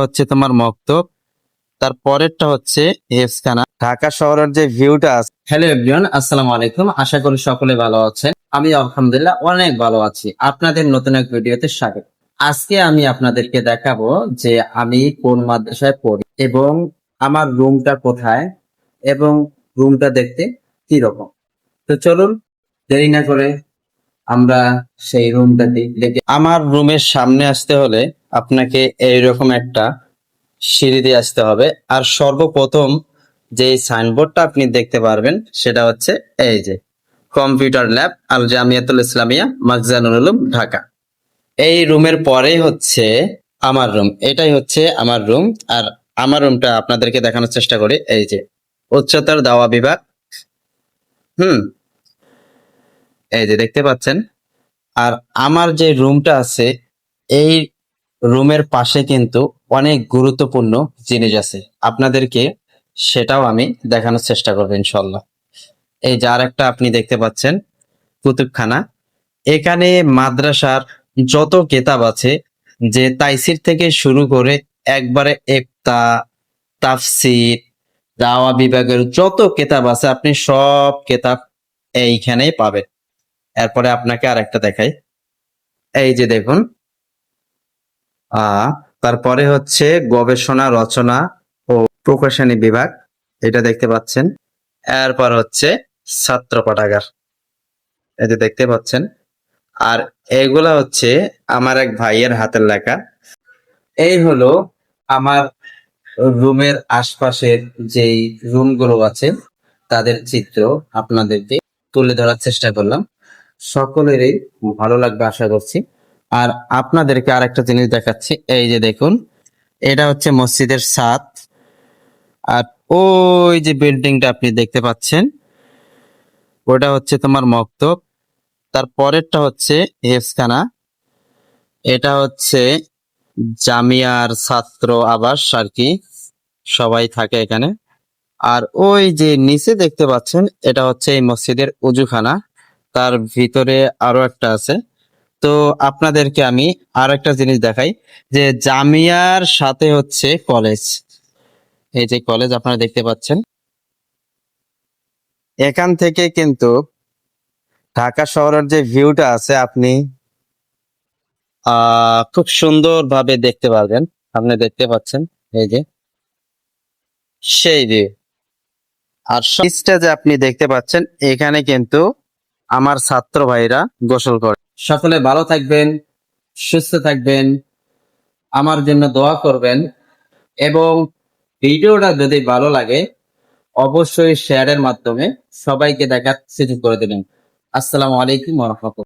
হচ্ছে তোমার মক্তব, তার পরেরটা হচ্ছে হেফসখানা ঢাকা শহরের যে ভিউটা আছে। হ্যালো এভরিওয়ান আসসালামু আলাইকুম। আশা করি সকলে ভালো আছেন। আমি আলহামদুলিল্লাহ অনেক ভালো আছি। আপনাদের নতুন এক ভিডিওতে স্বাগত। আজকে আমি আপনাদেরকে দেখাবো যে আমি কোন মাদ্রাসায় পড়ি এবং আমার রুমটা কোথায় এবং রুমটা দেখতে কি রকম তো চলুন, দেরি না করে আমরা সেই রুমটাতে দেখে আমার রুমের সামনে আসতে হলে আপনাকে এইরকম একটা সিঁড়ি দিয়ে আসতে হবে। আর সর্বপ্রথম যে সাইনবোর্ডটা আপনি দেখতে পারবেন, সেটা হচ্ছে এই যে কম্পিউটার ল্যাব আল জামিয়াতুল ইসলামিয়া মাকজানুল উলুম, ঢাকা। এই রুমের পরে হচ্ছে আমার রুম। এটাই হচ্ছে আমার রুম। আর আমার রুমটা আপনাদেরকে দেখানোর চেষ্টা করি। এই যে উচ্চতর দাওয়া বিভাগ। হুম। এই যে দেখতে পাচ্ছেন। আর আমার যে রুমটা আছে, এই রুমের পাশে কিন্তু অনেক গুরুত্বপূর্ণ জিনিস আছে। আপনাদেরকে সেটাও আমি দেখানোর চেষ্টা করব ইনশাল্লাহ এই যে আর একটা আপনি দেখতে পাচ্ছেন, কুতুবখানা। এখানে মাদ্রাসার যত কেতাব আছে, যে তাইসির থেকে শুরু করে একবারে একটা তাফসির, দাওয়া বিভাগের যত কেতাব আছে, আপনি সব কেতাব এইখানেই পাবেন। এরপরে আপনাকে আরেকটা দেখাই। এই যে দেখুন আহ তারপরে হচ্ছে গবেষণা, রচনা ও প্রকাশনী বিভাগ, এটা দেখতে পাচ্ছেন। এরপর হচ্ছে ছাত্র পাঠাগার যে দেখতে পাচ্ছেন। আর এগুলা হচ্ছে আমার এক ভাইয়ের হাতের লেখা। এই হলো আমার রুমের আশপাশের যেই রুমগুলো আছে, তাদের চিত্র আপনাদেরকে তুলে ধরার চেষ্টা করলাম। সকলেরই ভালো লাগবে, আশা করছি। আর আপনাদেরকে আর একটা জিনিস দেখাচ্ছি। এই যে দেখুন, এটা হচ্ছে মসজিদের ছাদ। আর ওই যে বিল্ডিংটা আপনি দেখতে পাচ্ছেন, ওটা হচ্ছে তোমার মক্তব। তার পরেরটা হচ্ছে হেফসখানা এটা হচ্ছে জামিয়ার ছাত্র আবাস আর কি, সবাই থাকে এখানে। আর ওই যে নিচে দেখতে পাচ্ছেন, এটা হচ্ছে এই মসজিদের উজুখানা। তার ভিতরে আরও একটা আছে। তো আপনাদেরকে আমি আর একটা জিনিস দেখাই, যে জামিয়ার সাথে হচ্ছে কলেজ এই যে কলেজ আপনারা দেখতে পাচ্ছেন। এখান থেকে কিন্তু ঢাকা শহরের যে ভিউটা আছে, আপনি খুব সুন্দর ভাবে দেখতে পারবেন। আপনি দেখতে পাচ্ছেন, এই যে সেই ভিউ আর যে আপনি দেখতে পাচ্ছেন, এখানে কিন্তু আমার ছাত্র ভাইরা গোসল করে। সকলে ভালো থাকবেন, সুস্থ থাকবেন, আমার জন্য দোয়া করবেন এবং ভিডিওটা যদি ভালো লাগে, অবশ্যই শেয়ারের মাধ্যমে সবাইকে দেখার সুযোগ করে দেবেন। আসসালামু আলাইকুম রহমতুল্লাহ।